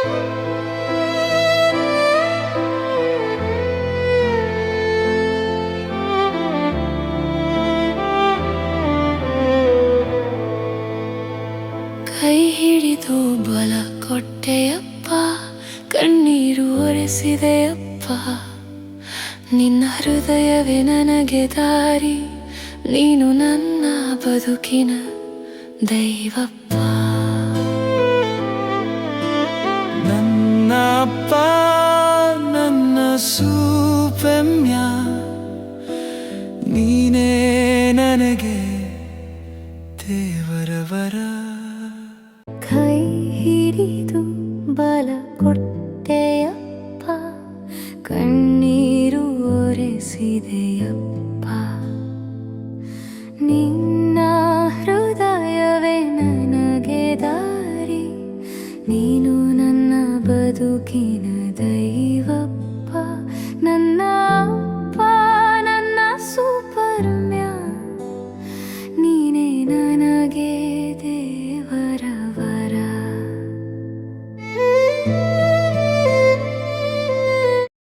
ಕೈ ಹಿಡಿದು ಬಲ ಕೊಟ್ಟೆಯಪ್ಪ ಕಣ್ಣೀರು ಒರೆಸಿದೆಯಪ್ಪ. ನಿನ್ನ ಹೃದಯವೇ ನನಗೆ ದಾರಿ ನೀನು ನನ್ನ ಬದುಕಿನ ದೈವಪ್ಪ. ಅಪ್ಪ ನನ್ನ ಸೂಪಮ್ಯ, ನೀನೇ ನನಗೆ ದೇವರವರ. ಕೈ ಹಿಡಿದು ಬಲ ಕೊಟ್ಟೆಯಪ್ಪ, ಕಣ್ಣೀರು ಒರೆಸಿದೆಯಪ್ಪ. ನಿನ್ನ ಹೃದಯವೇ ನನಗೆ ದಾರಿ, ನೀನು ಬದುಕಿನ ದೈವಪ್ಪ ನನ್ನ ಅಪ್ಪ ನನ್ನ ಸೂಪರ್ಮ್ಯ ನೀನೇ ನನಗೆ ದೇವ.